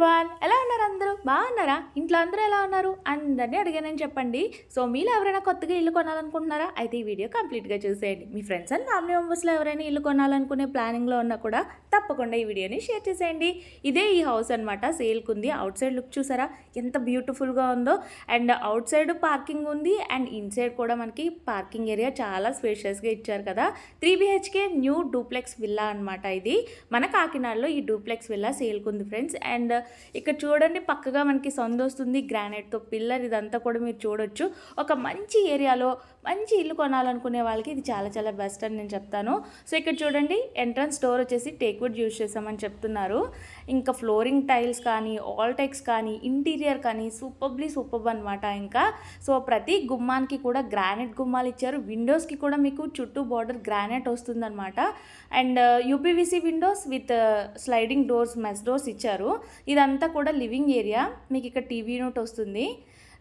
One. బాగున్నారా? ఇంట్లో అందరు ఎలా ఉన్నారు? అందరినీ అడిగానని చెప్పండి. సో మీలో ఎవరైనా కొత్తగా ఇల్లు కొనాలనుకుంటున్నారా? అయితే ఈ వీడియో కంప్లీట్గా చూసేయండి. మీ ఫ్రెండ్స్ అండ్ ఫ్యామిలీ మెంబర్స్లో ఎవరైనా ఇల్లు కొనాలనుకునే ప్లానింగ్లో ఉన్నా కూడా తప్పకుండా ఈ వీడియోని షేర్ చేసేయండి. ఇదే ఈ హౌస్ అనమాట సేల్కి ఉంది. అవుట్ సైడ్ లుక్ చూసారా? ఎంత బ్యూటిఫుల్గా ఉందో. అండ్ అవుట్ సైడ్ పార్కింగ్ ఉంది. అండ్ ఇన్ సైడ్ కూడా మనకి పార్కింగ్ ఏరియా చాలా స్పేషియస్గా ఇచ్చారు కదా. Three BHK new duplex villa అనమాట ఇది. మన కాకినాడలో ఈ డూప్లెక్స్ విల్లా సేల్కి ఉంది ఫ్రెండ్స్. అండ్ ఇక్కడ చూడండి పక్క చక్కగా మనకి సొంత వస్తుంది గ్రానైట్తో పిల్లర్ ఇదంతా కూడా మీరు చూడొచ్చు. ఒక మంచి ఏరియాలో మంచి ఇల్లు కొనాలనుకునే వాళ్ళకి ఇది చాలా చాలా బెస్ట్ అని నేను చెప్తాను. సో ఇక్కడ చూడండి ఎంట్రన్స్ డోర్ వచ్చేసి టేక్వుడ్ యూజ్ చేసామని చెప్తున్నారు. ఇంకా ఫ్లోరింగ్ టైల్స్ కానీ ఆల్టెక్స్ కానీ ఇంటీరియర్ కానీ సూపర్బ్లీ సూపర్బ్ అనమాట ఇంకా. సో ప్రతి గుమ్మానికి కూడా గ్రానైట్ గుమ్మాలు ఇచ్చారు. విండోస్కి కూడా మీకు చుట్టూ బార్డర్ గ్రానైట్ వస్తుందన్నమాట. And UPVC windows with sliding doors mesh doors ఇచ్చారు. ఇదంతా కూడా లివింగ్ ఏరియా మీకు ఇక్కడ టీవీ నోట్ వస్తుంది.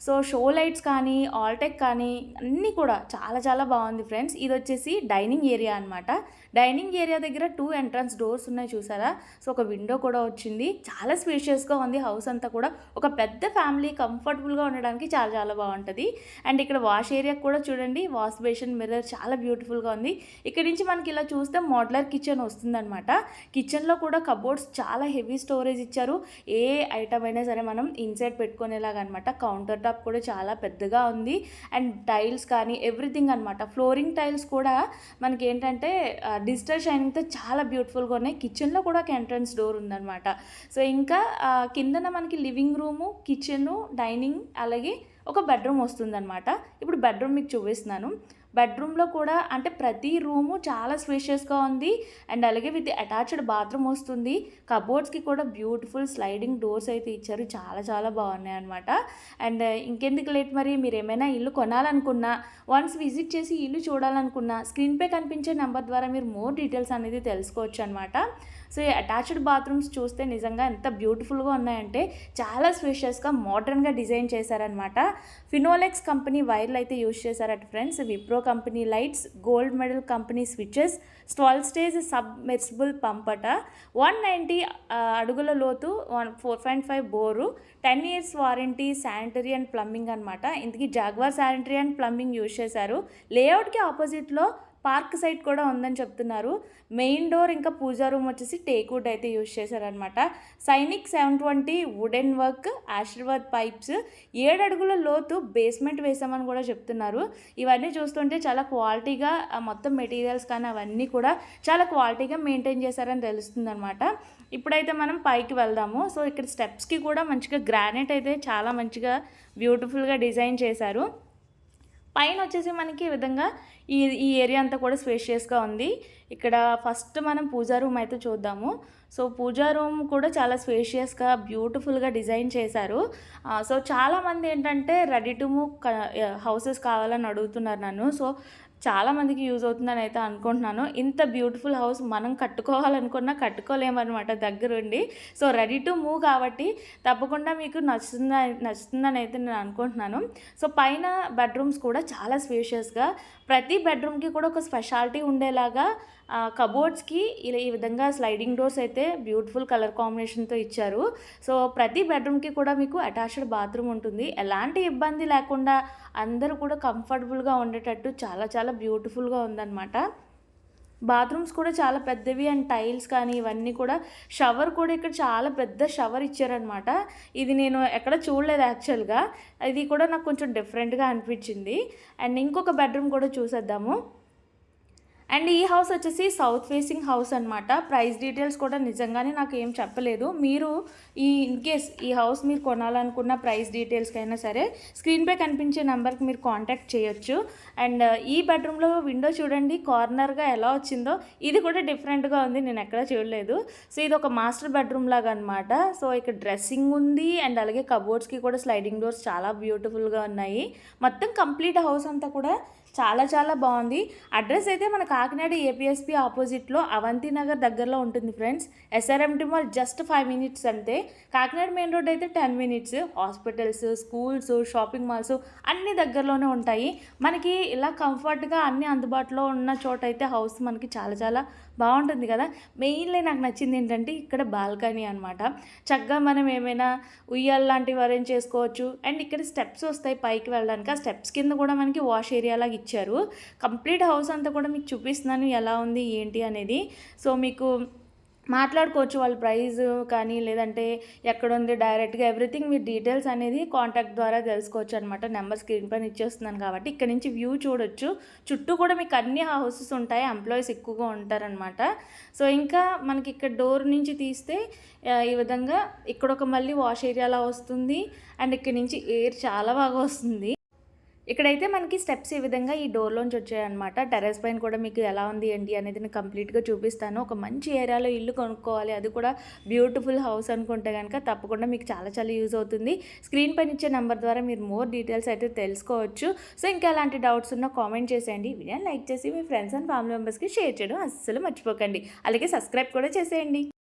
సో షో లైట్స్ కానీ ఆల్టెక్ కానీ అన్నీ కూడా చాలా చాలా బాగుంది ఫ్రెండ్స్. ఇది వచ్చేసి డైనింగ్ ఏరియా అనమాట డైనింగ్ ఏరియా దగ్గర టూ ఎంట్రన్స్ డోర్స్ ఉన్నాయి చూసారా? సో ఒక విండో కూడా వచ్చింది. చాలా స్పేషియస్గా ఉంది హౌస్ అంతా కూడా. ఒక పెద్ద ఫ్యామిలీ కంఫర్టబుల్గా ఉండడానికి చాలా చాలా బాగుంటుంది. అండ్ ఇక్కడ వాష్ ఏరియా కూడా చూడండి. వాష్ బేషన్ మిర్రర్ చాలా బ్యూటిఫుల్గా ఉంది. ఇక్కడ నుంచి మనకి ఇలా చూస్తే మోడ్లర్ కిచెన్ వస్తుందన్నమాట. కిచెన్లో కూడా కబోర్డ్స్ చాలా హెవీ స్టోరేజ్ ఇచ్చారు. ఏ ఐటమ్ అయినా సరే మనం ఇన్సైడ్ పెట్టుకునేలాగా అనమాట కౌంటర్ టాప్ కూడా చాలా పెద్దగా ఉంది. అండ్ టైల్స్ కానీ ఎవ్రీథింగ్ అనమాట ఫ్లోరింగ్ టైల్స్ కూడా మనకి ఏంటంటే డిజిటల్ షైనింగ్తో చాలా బ్యూటిఫుల్గా ఉన్నాయి. కిచెన్లో కూడా ఒక ఎంట్రన్స్ డోర్ ఉందన్నమాట. సో ఇంకా కిందన మనకి లివింగ్ రూము కిచెను డైనింగ్ అలాగే ఒక బెడ్రూమ్ వస్తుందన్నమాట. ఇప్పుడు బెడ్రూమ్ మీకు చూపిస్తున్నాను. బెడ్రూమ్లో కూడా అంటే ప్రతి రూము చాలా స్పేషియస్గా ఉంది. అండ్ అలాగే విత్ అటాచ్డ్ బాత్రూమ్ వస్తుంది. కబోర్డ్స్కి కూడా బ్యూటిఫుల్ స్లైడింగ్ డోర్స్ అయితే ఇచ్చారు. చాలా చాలా బాగున్నాయి అనమాట అండ్ ఇంకెందుకు లేట్ మరి? మీరు ఏమైనా ఇల్లు కొనాలనుకున్నా వన్స్ విజిట్ చేసి ఇల్లు చూడాలనుకున్నా స్క్రీన్పై కనిపించే నెంబర్ ద్వారా మీరు మోర్ డీటెయిల్స్ అనేది తెలుసుకోవచ్చు అనమాట సో ఈ అటాచ్డ్ బాత్రూమ్స్ చూస్తే నిజంగా ఎంత బ్యూటిఫుల్గా ఉన్నాయంటే చాలా స్పేషియస్గా మోడర్న్గా డిజైన్ చేశారనమాట ఫినోలెక్స్ కంపెనీ వైర్లు అయితే యూజ్ చేశారట friends. Wipro company lights gold medal company switches stall stage submersible పంపట one ninety అడుగుల లోతు one four point five bore ten years warranty sanitary and plumbing అనమాట ఇందుకే Jaguar sanitary and plumbing use చేశారు. లేఅవుట్కి ఆపోజిట్లో పార్క్ సైట్ కూడా ఉందని చెప్తున్నారు. మెయిన్ డోర్ ఇంకా పూజా రూమ్ వచ్చేసి టేక్వుడ్ అయితే యూజ్ చేశారనమాట Sainik seven twenty wooden work Ashirvad pipes ఏడు అడుగుల లోతు బేస్మెంట్ వేసామని కూడా చెప్తున్నారు. ఇవన్నీ చూస్తుంటే చాలా క్వాలిటీగా మొత్తం మెటీరియల్స్ కానీ అవన్నీ కూడా చాలా క్వాలిటీగా మెయింటైన్ చేశారని తెలుస్తుంది అనమాట ఇప్పుడైతే మనం పైకి వెళ్దాము. సో ఇక్కడ స్టెప్స్కి కూడా మంచిగా గ్రానైట్ అయితే చాలా మంచిగా బ్యూటిఫుల్గా డిజైన్ చేశారు. పైన వచ్చేసి మనకి ఈ విధంగా ఈ ఈ ఏరియా అంతా కూడా స్పేషియస్గా ఉంది. ఇక్కడ ఫస్ట్ మనం పూజా రూమ్ అయితే చూద్దాము. సో పూజా రూమ్ కూడా చాలా స్పేషియస్గా బ్యూటిఫుల్గా డిజైన్ చేశారు. సో చాలామంది ఏంటంటే రెడీ టు మూవ్ హౌసెస్ కావాలని అడుగుతున్నారు నన్ను. సో చాలా మందికి యూజ్ అవుతుందని అయితే అనుకుంటున్నాను. ఇంత బ్యూటిఫుల్ హౌస్ మనం కట్టుకోవాలనుకున్నా కట్టుకోలేమన్నమాట దగ్గరుండి. సో రెడీ టు మూవ్ కాబట్టి తప్పకుండా మీకు నచ్చుతుందా నచ్చుతుందని అయితే నేను అనుకుంటున్నాను. సో పైన బెడ్రూమ్స్ కూడా చాలా స్పేషియస్గా ప్రతి బెడ్రూమ్కి కూడా ఒక స్పెషాలిటీ ఉండేలాగా కబోర్డ్స్కి ఇలా ఈ విధంగా స్లైడింగ్ డోర్స్ అయితే బ్యూటిఫుల్ కలర్ కాంబినేషన్తో ఇచ్చారు. సో ప్రతి బెడ్రూమ్కి కూడా మీకు అటాచ్డ్ బాత్రూమ్ ఉంటుంది. ఎలాంటి ఇబ్బంది లేకుండా అందరూ కూడా కంఫర్టబుల్గా ఉండేటట్టు చాలా చాలా బ్యూటిఫుల్గా ఉందన్నమాట. బాత్రూమ్స్ కూడా చాలా పెద్దవి అండ్ టైల్స్ కానీ ఇవన్నీ కూడా షవర్ కూడా ఇక్కడ చాలా పెద్ద షవర్ ఇచ్చారనమాట ఇది నేను ఎక్కడ చూడలేదు యాక్చువల్గా ఇది కూడా నాకు కొంచెం డిఫరెంట్గా అనిపించింది. అండ్ ఇంకొక బెడ్రూమ్ కూడా చూసేద్దాము. అండ్ ఈ హౌస్ వచ్చేసి సౌత్ ఫేసింగ్ హౌస్ అనమాట ప్రైస్ డీటెయిల్స్ కూడా నిజంగానే నాకు ఏం చెప్పలేదు. మీరు ఈ ఇన్ కేస్ ఈ హౌస్ మీరు కొనాలనుకున్న ప్రైస్ డీటెయిల్స్కైనా సరే స్క్రీన్పై కనిపించే నెంబర్కి మీరు కాంటాక్ట్ చేయొచ్చు. అండ్ ఈ బెడ్రూమ్లో విండో చూడండి కార్నర్గా ఎలా వచ్చిందో. ఇది కూడా డిఫరెంట్గా ఉంది నేను ఎక్కడ చూడలేదు. సో ఇది ఒక మాస్టర్ బెడ్రూమ్ లాగా అనమాట సో ఇక్కడ డ్రెస్సింగ్ ఉంది అండ్ అలాగే కబోర్డ్స్కి కూడా స్లైడింగ్ డోర్స్ చాలా బ్యూటిఫుల్గా ఉన్నాయి. మొత్తం కంప్లీట్ హౌస్ అంతా కూడా చాలా చాలా బాగుంది. అడ్రస్ అయితే మన కాకినాడ ఏపీఎస్పీ ఆపోజిట్లో అవంతి నగర్ దగ్గరలో ఉంటుంది friends. SRMT mall just five minutes అంతే. కాకినాడ మెయిన్ రోడ్ అయితే ten minutes. Hospitals schools shopping malls అన్ని దగ్గరలోనే ఉంటాయి. మనకి ఇలా కంఫర్ట్గా అన్ని అందుబాటులో ఉన్న చోట అయితే హౌస్ మనకి చాలా చాలా బాగుంటుంది కదా. మెయిన్లీ నాకు నచ్చింది ఏంటంటే ఇక్కడ బాల్కనీ అనమాట చక్కగా మనం ఏమైనా ఉయ్యాల లాంటివి అరేంజ్ చేసుకోవచ్చు. అండ్ ఇక్కడ స్టెప్స్ వస్తాయి పైకి వెళ్ళడానికి. ఆ స్టెప్స్ కింద కూడా మనకి వాష్ ఏరియా లాగా ఇచ్చారు. కంప్లీట్ హౌస్ అంతా కూడా మీకు చూపిస్తున్నాను ఎలా ఉంది ఏంటి అనేది. సో మీకు మాట్లాడుకోవచ్చు వాళ్ళ ప్రైస్ కానీ లేదంటే ఎక్కడ ఉంది డైరెక్ట్గా ఎవ్రీథింగ్ మీ డీటెయిల్స్ అనేది కాంటాక్ట్ ద్వారా తెలుసుకోవచ్చు అనమాట నెంబర్ స్క్రీన్ పైన ఇచ్చేస్తున్నాను కాబట్టి. ఇక్కడ నుంచి వ్యూ చూడొచ్చు. చుట్టూ కూడా మీకు అన్ని హౌసెస్ ఉంటాయి. ఎంప్లాయీస్ ఎక్కువగా ఉంటారనమాట సో ఇంకా మనకి ఇక్కడ డోర్ నుంచి తీస్తే ఈ విధంగా ఇక్కడ ఒక మళ్ళీ వాష్ ఏరియాలా వస్తుంది. అండ్ ఇక్కడ నుంచి ఎయిర్ చాలా బాగా వస్తుంది. ఇక్కడైతే మనకి స్టెప్స్ ఈ విధంగా ఈ డోర్లోంచి వచ్చాయన్నమాట. టెర్రస్ పైన కూడా మీకు ఎలా ఉంది ఏంటి అనేది నేను కంప్లీట్గా చూపిస్తాను. ఒక మంచి ఏరియాలో ఇల్లు కొనుక్కోవాలి. అది కూడా బ్యూటిఫుల్ హౌస్ అనుకుంటే కనుక తప్పకుండా మీకు చాలా చాలా యూజ్ అవుతుంది. స్క్రీన్ పైన ఇచ్చే నెంబర్ ద్వారా మీరు మోర్ డీటెయిల్స్ అయితే తెలుసుకోవచ్చు. సో ఇంకా ఎలాంటి డౌట్స్ ఉన్నా కామెంట్ చేసేయండి. వీడియోని లైక్ చేసి మీ ఫ్రెండ్స్ అండ్ ఫ్యామిలీ మెంబర్స్కి షేర్ చేయడం అస్సలు మర్చిపోకండి. అలాగే సబ్స్క్రైబ్ కూడా చేసేయండి.